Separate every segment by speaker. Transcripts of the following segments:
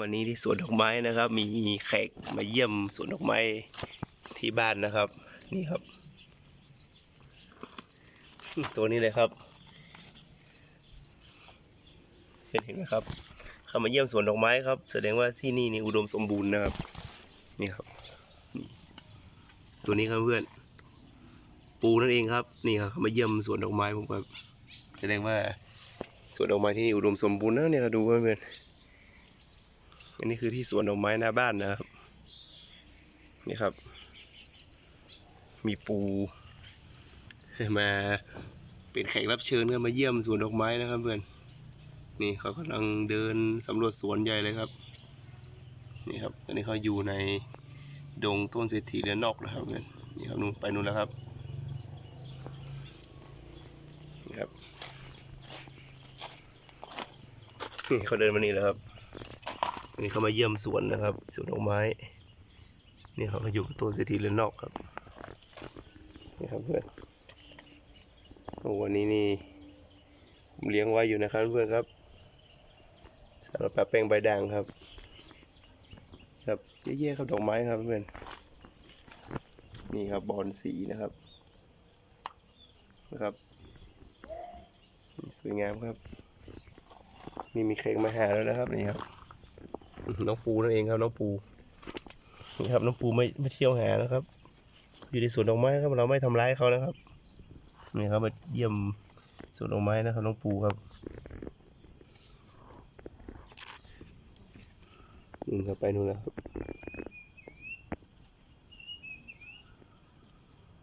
Speaker 1: วันนี้ที่สวนดอกไม้นะครับ มีแขกมาเยี่ยมสวนดอกไม้ที่บ้านนะครับ นี่ครับ ตัวนี้เลยครับเห็นเห็นไหมครับเขามาเยี่ยมสวนดอกไม้ครับ แสดงว่าที่นี่นี่อุดมสมบูรณ์นะครับ นี่ครับ ตัวนี้ครับเพื่อน ปูนั่นเองครับ นี่ครับเขามาเยี่ยมสวนดอกไม้ผมครับ แสดงว่าสวนดอกไม้ที่นี่อุดมสมบูรณ์นะเนี่ยครับดูเพื่อน อันนี้คือที่สวนดอกไม้หน้าบ้านนะครับ นี่ครับ มีปู มาเป็นแขกรับเชิญกันมาเยี่ยมสวนดอกไม้นะครับเพื่อน นี่เขากำลังเดินสำรวจสวนใหญ่เลยครับ นี่ครับตอนนี้เขาอยู่ในดงต้นเศรษฐีเดือนนอกนะครับเพื่อน นี่ครับนู่นไปนู่นแล้วครับ นี่ครับ นี่เขาเดินมานี่แล้วครับ นี่เขามาเยี่ยมสวนนะครับสวนดอกไม้ นี่เขาก็อยู่กับต้นเศรษฐีเรือนนอกครับนี่ครับเพื่อนโอ้วันนี้นี่ผมเลี้ยงไว้อยู่นะครับเพื่อนครับสำหรับปแป้งใบด่างครับครับเยอะๆครับดอกไม้ครับเพื่อนนี่ครับบอลสีนะครับนะครับสวยงามครับ นี่มีเค้กมาหาแล้วนะครับนี่ครับ น้องปูนั่นเองครับน้องปูนี่ครับน้องปูไม่ไม่เที่ยวหานะครับ อยู่ในสวนดอกไม้ครับเราไม่ทำร้ายเขานะครับนี่ครับมาเยี่ยมสวนดอกไม้นะครับน้องปูครับนู่นครับไปนู่นแล้วครับ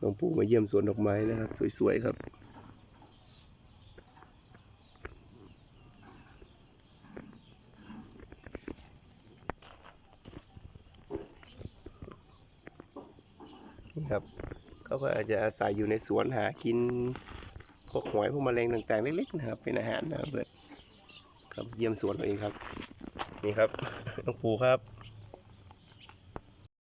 Speaker 1: น้องปูมาเยี่ยมสวนดอกไม้นะครับ สวยๆครับ ครับเขาก็อาจจะอาศัยอยู่ในสวนหากินพวกหอยพวกแมลงต่างๆ เล็กๆนะครับ เป็นอาหารนะครับเพื่อนครับเยี่ยมสวนตัวเองครับ นี่ครับน้องปูครับ